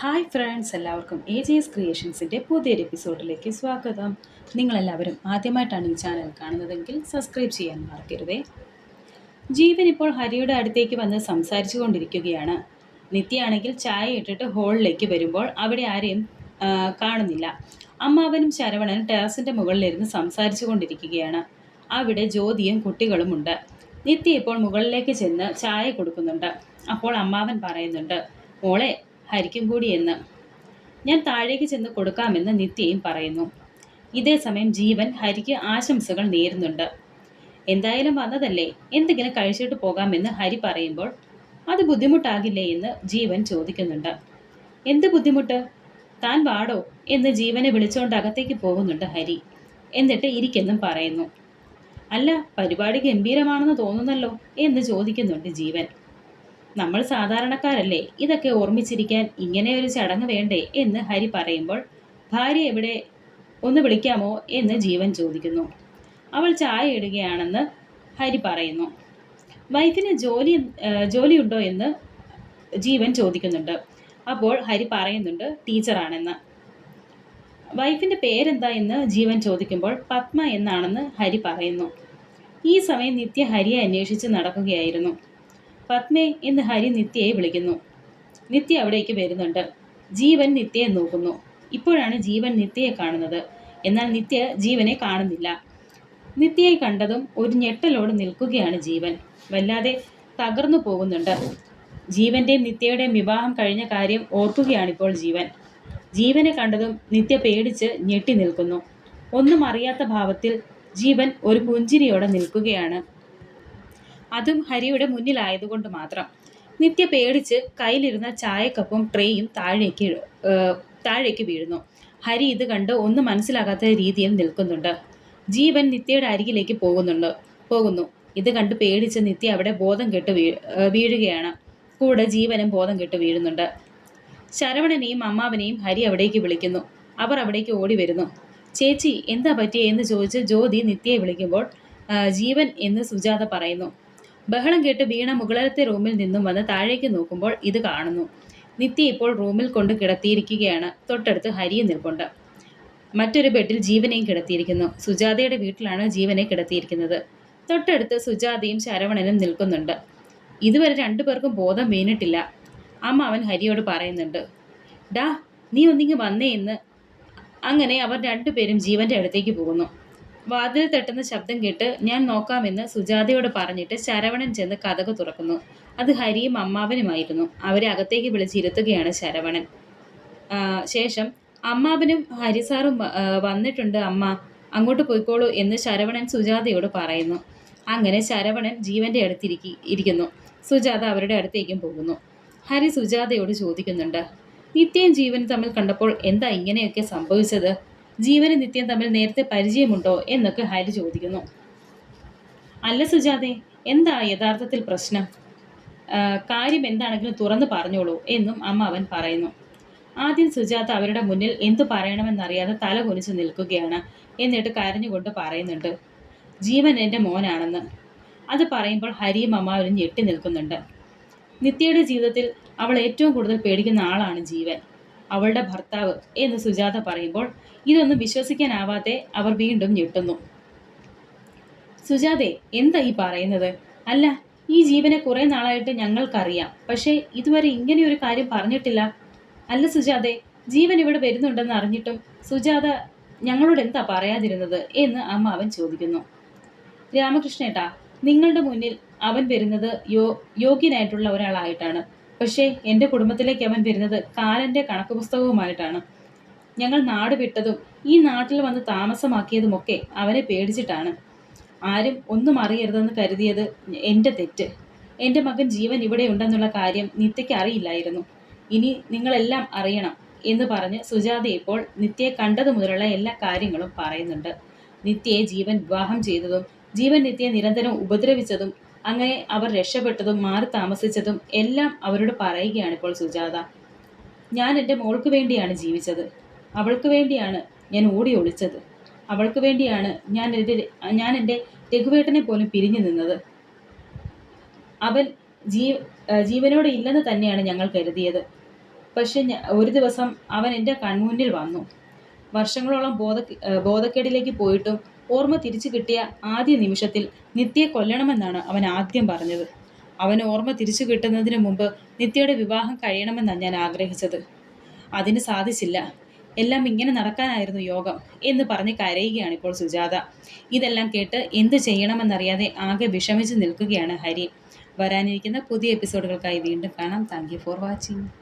Hi friends എല്ലാവർക്കും A G S ക്രിയേഷൻസിന്റെ പുതിയൊരു എപ്പിസോഡിലേക്ക് സ്വാഗതം. നിങ്ങളെല്ലാവരും ആദ്യമായിട്ടാണ് ഈ ചാനൽ കാണുന്നതെങ്കിൽ സബ്സ്ക്രൈബ് ചെയ്യാൻ മറക്കരുതേ. ജീവൻ ഇപ്പോൾ ഹരിയുടെ അടുത്തേക്ക് വന്ന് സംസാരിച്ചു കൊണ്ടിരിക്കുകയാണ് നിത്യയാണെങ്കിൽ ചായ ഇട്ടിട്ട് ഹോളിലേക്ക് വരുമ്പോൾ അവിടെ ആരെയും കാണുന്നില്ല. അമ്മാവനും ശരവണനും ടെറസിന്റെ മുകളിലിരുന്ന് സംസാരിച്ചു കൊണ്ടിരിക്കുകയാണ് അവിടെ ജ്യോതിയും കുട്ടികളുമുണ്ട് നിത്യ ഇപ്പോൾ മുകളിലേക്ക് ചെന്ന് ചായ കൊടുക്കുന്നുണ്ട്. അപ്പോൾ അമ്മാവൻ പറയുന്നുണ്ട് മോളെ ഹരിക്കും കൂടി എന്ന് ഞാൻ താഴേക്ക് ചെന്ന് കൊടുക്കാമെന്ന് നിത്യയും പറയുന്നു. ഇതേ സമയം ജീവൻ ഹരിക്ക് ആശംസകൾ നേരുന്നുണ്ട്. എന്തായാലും വന്നതല്ലേ? എന്തെങ്കിലും കഴിച്ചിട്ട് പോകാമെന്ന് ഹരി പറയുമ്പോൾ അത് ബുദ്ധിമുട്ടാകില്ലേ? എന്ന് ജീവൻ ചോദിക്കുന്നുണ്ട്. എന്ത് ബുദ്ധിമുട്ട്? താൻ വാടോ? എന്ന് ജീവനെ വിളിച്ചുകൊണ്ട് അകത്തേക്ക് പോകുന്നുണ്ട് ഹരി. എന്നിട്ട് ഇരിക്കെന്നും പറയുന്നു. അല്ല പരിപാടി ഗംഭീരമാണെന്ന് തോന്നുന്നല്ലോ? എന്ന് ചോദിക്കുന്നുണ്ട് ജീവൻ. നമ്മൾ സാധാരണക്കാരല്ലേ? ഇതൊക്കെ ഓർമ്മിച്ചിരിക്കാൻ ഇങ്ങനെ ഒരു ചടങ്ങ് വേണ്ടേ എന്ന് ഹരി പറയുമ്പോൾ ഭാര്യ എവിടെ? ഒന്ന് വിളിക്കാമോ? എന്ന് ജീവൻ ചോദിക്കുന്നു. അവൾ ചായ ഇടുകയാണെന്ന് ഹരി പറയുന്നു. വൈഫിന് ജോലി ജോലിയുണ്ടോ? എന്ന് ജീവൻ ചോദിക്കുന്നുണ്ട്. അപ്പോൾ ഹരി പറയുന്നുണ്ട് ടീച്ചറാണെന്ന്. വൈഫിന്റെ പേരെന്താ എന്ന് ജീവൻ ചോദിക്കുമ്പോൾ പത്മ എന്നാണെന്ന് ഹരി പറയുന്നു. ഈ സമയം നിത്യ ഹരിയെ അന്വേഷിച്ച് നടക്കുകയായിരുന്നു. പത്മേ എന്ന് ഹരി നിത്യയെ വിളിക്കുന്നു. നിത്യ അവിടേക്ക് വരുന്നുണ്ട്. ജീവൻ നിത്യയെ നോക്കുന്നു. ഇപ്പോഴാണ് ജീവൻ നിത്യയെ കാണുന്നത്. എന്നാൽ നിത്യ ജീവനെ കാണുന്നില്ല. നിത്യയെ കണ്ടതും ഒരു ഞെട്ടലോട് നിൽക്കുകയാണ് ജീവൻ. വല്ലാതെ തകർന്നു പോകുന്നുണ്ട്. ജീവന്റെയും നിത്യയുടെയും വിവാഹം കഴിഞ്ഞ കാര്യം ഓർക്കുകയാണിപ്പോൾ ജീവൻ. ജീവനെ കണ്ടതും നിത്യ പേടിച്ച് ഞെട്ടി നിൽക്കുന്നു. ഒന്നും അറിയാത്ത ഭാവത്തിൽ ജീവൻ ഒരു പുഞ്ചിരിയോടെ നിൽക്കുകയാണ്. അതും ഹരിയുടെ മുന്നിലായതുകൊണ്ട് മാത്രം. നിത്യ പേടിച്ച് കയ്യിലിരുന്ന ചായക്കപ്പും ട്രേയും താഴേക്ക് താഴേക്ക് വീഴുന്നു. ഹരി ഇത് കണ്ട് ഒന്നും മനസ്സിലാകാത്ത രീതിയിൽ നിൽക്കുന്നുണ്ട്. ജീവൻ നിത്യയുടെ അരികിലേക്ക് പോകുന്നുണ്ട് പോകുന്നു. ഇത് കണ്ട് പേടിച്ച് നിത്യ അവിടെ ബോധം കെട്ട് വീ വീഴുകയാണ്. കൂടെ ജീവനും ബോധം കെട്ട് വീഴുന്നുണ്ട്. ശരവണനെയും അമ്മാവനെയും ഹരി അവിടേക്ക് വിളിക്കുന്നു. അവർ അവിടേക്ക് ഓടി വരുന്നു. ചേച്ചി എന്താ പറ്റിയെന്ന് ചോദിച്ച് ജ്യോതി നിത്യയെ വിളിക്കുമ്പോൾ ജീവൻ എന്ന് സുജാത പറയുന്നു. ബഹളം കേട്ട് വീണ മുകളത്തെ റൂമിൽ നിന്നും വന്ന് താഴേക്ക് നോക്കുമ്പോൾ ഇത് കാണുന്നു. നിത്യ ഇപ്പോൾ റൂമിൽ കൊണ്ട് കിടത്തിയിരിക്കുകയാണ്. തൊട്ടടുത്ത് ഹരിയും നിൽപ്പുണ്ട്. മറ്റൊരു ബെഡിൽ ജീവനെയും കിടത്തിയിരിക്കുന്നു. സുജാതയുടെ വീട്ടിലാണ് ജീവനെ കിടത്തിയിരിക്കുന്നത്. തൊട്ടടുത്ത് സുജാതയും ശരവണനും നിൽക്കുന്നുണ്ട്. ഇതുവരെ രണ്ടുപേർക്കും ബോധം വീണിട്ടില്ല. അമ്മ അവൻ ഹരിയോട് പറയുന്നുണ്ട്. ഡാ നീ ഒന്നിങ്ങ് വന്നേ എന്ന്. അങ്ങനെ അവർ രണ്ടുപേരും ജീവന്റെ അടുത്തേക്ക് പോകുന്നു. വാതിൽ തട്ടുന്ന ശബ്ദം കേട്ട് ഞാൻ നോക്കാമെന്ന് സുജാതയോട് പറഞ്ഞിട്ട് ശരവണൻ ചെന്ന് കഥക് തുറക്കുന്നു. അത് ഹരിയും അമ്മാവനുമായിരുന്നു. അവരെ അകത്തേക്ക് വിളിച്ചിരുത്തുകയാണ് ശരവണൻ. ശേഷം അമ്മാവനും ഹരിസാറും വന്നിട്ടുണ്ട്. അമ്മ അങ്ങോട്ട് പോയിക്കോളൂ എന്ന് ശരവണൻ സുജാതയോട് പറയുന്നു. അങ്ങനെ ശരവണൻ ജീവന്റെ അടുത്തിരിക്കി ഇരിക്കുന്നു. സുജാത അവരുടെ അടുത്തേക്കും പോകുന്നു. ഹരി സുജാതയോട് ചോദിക്കുന്നുണ്ട് നിത്യയും ജീവൻ തമ്മിൽ കണ്ടപ്പോൾ എന്താ ഇങ്ങനെയൊക്കെ സംഭവിച്ചത്? ജീവനും നിത്യം തമ്മിൽ നേരത്തെ പരിചയമുണ്ടോ എന്നൊക്കെ ഹരി ചോദിക്കുന്നു. അല്ല സുജാതെ എന്താ യഥാർത്ഥത്തിൽ പ്രശ്നം? കാര്യം എന്താണെങ്കിലും തുറന്നു പറഞ്ഞോളൂ എന്നും അമ്മ അവൻ പറയുന്നു. ആദ്യം സുജാത അവരുടെ മുന്നിൽ എന്തു പറയണമെന്നറിയാതെ തല കുനിച്ച് നിൽക്കുകയാണ്. എന്നിട്ട് കരഞ്ഞുകൊണ്ട് പറയുന്നുണ്ട് ജീവൻ എന്റെ മോനാണെന്ന്. അത് പറയുമ്പോൾ ഹരിയും അമ്മാവനും ഞെട്ടി നിൽക്കുന്നുണ്ട്. നിത്യയുടെ ജീവിതത്തിൽ അവൾ ഏറ്റവും കൂടുതൽ പേടിക്കുന്ന ആളാണ് ജീവൻ. അവളുടെ ഭർത്താവ് എന്ന് സുജാത പറയുമ്പോൾ ഇതൊന്നും വിശ്വസിക്കാനാവാതെ അവർ വീണ്ടും ഞെട്ടുന്നു. സുജാതെ എന്താ ഈ പറയുന്നത്? അല്ല ഈ ജീവനെ കുറെ നാളായിട്ട് ഞങ്ങൾക്കറിയാം. പക്ഷേ ഇതുവരെ ഇങ്ങനെ ഒരു കാര്യം പറഞ്ഞിട്ടില്ല. അല്ല സുജാതെ ജീവൻ ഇവിടെ വരുന്നുണ്ടെന്ന് അറിഞ്ഞിട്ടും സുജാത ഞങ്ങളോട് എന്താ പറയാതിരുന്നത് എന്ന് അമ്മ അവൻ ചോദിക്കുന്നു. രാമകൃഷ്ണേട്ടാ നിങ്ങളുടെ മുന്നിൽ അവൻ വരുന്നത് യോ യോഗ്യനായിട്ടുള്ള ഒരാളായിട്ടാണ്. പക്ഷേ എന്റെ കുടുംബത്തിലേക്ക് അവൻ വരുന്നത് കാലന്റെ കണക്ക് പുസ്തകവുമായിട്ടാണ്. ഞങ്ങൾ നാട് വിട്ടതും ഈ നാട്ടിൽ വന്ന് താമസമാക്കിയതുമൊക്കെ അവനെ പേടിച്ചിട്ടാണ്. ആരും ഒന്നും അറിയരുതെന്ന് കരുതിയത് എന്റെ തെറ്റ്. എന്റെ മകൻ ജീവൻ ഇവിടെ ഉണ്ടെന്നുള്ള കാര്യം നിത്യയ്ക്ക് അറിയില്ലായിരുന്നു. ഇനി നിങ്ങളെല്ലാം അറിയണം എന്ന് പറഞ്ഞ് സുജാത ഇപ്പോൾ നിത്യയെ കണ്ടതു മുതലുള്ള എല്ലാ കാര്യങ്ങളും പറയുന്നുണ്ട്. നിത്യയെ ജീവൻ വിവാഹം ചെയ്തതും ജീവൻ നിത്യയെ നിരന്തരം ഉപദ്രവിച്ചതും അങ്ങനെ അവർ രക്ഷപ്പെട്ടതും മാറി താമസിച്ചതും എല്ലാം അവരോട് പറയുകയാണ് ഇപ്പോൾ സുജാത. ഞാൻ എന്റെ മോൾക്ക് വേണ്ടിയാണ് ജീവിച്ചത്. അവൾക്ക് വേണ്ടിയാണ് ഞാൻ ഓടി ഒളിച്ചത്. അവൾക്ക് വേണ്ടിയാണ് ഞാൻ എന്റെ ഞാൻ എന്റെ രഘുവേട്ടനെ പോലും പിരിഞ്ഞു നിന്നത്. അവൻ ജീ ആ, ജീവനോടെ ഇല്ലെന്ന് തന്നെയാണ് ഞങ്ങൾ കരുതിയത്. പക്ഷെ ഒരു ദിവസം അവൻ എന്റെ കൺമുന്നിൽ വന്നു. വർഷങ്ങളോളം ബോധ ബോധക്കേടിലേക്ക് പോയിട്ടും ഓർമ്മ തിരിച്ചു കിട്ടിയ ആദ്യ നിമിഷത്തിൽ നിത്യയെ കൊല്ലണമെന്നാണ് അവൻ ആദ്യം പറഞ്ഞത്. അവന് ഓർമ്മ തിരിച്ചു കിട്ടുന്നതിന് മുമ്പ് നിത്യയുടെ വിവാഹം കഴിയണമെന്നാണ് ഞാൻ ആഗ്രഹിച്ചത്. അതിന് സാധിച്ചില്ല. എല്ലാം ഇങ്ങനെ നടക്കാനായിരുന്നു യോഗം എന്ന് പറഞ്ഞ് കരയുകയാണ് ഇപ്പോൾ സുജാത. ഇതെല്ലാം കേട്ട് എന്ത് ചെയ്യണമെന്നറിയാതെ ആകെ വിഷമിച്ച് നിൽക്കുകയാണ് ഹരി. വരാനിരിക്കുന്ന പുതിയ എപ്പിസോഡുകൾക്കായി വീണ്ടും കാണാം. Thank for watching.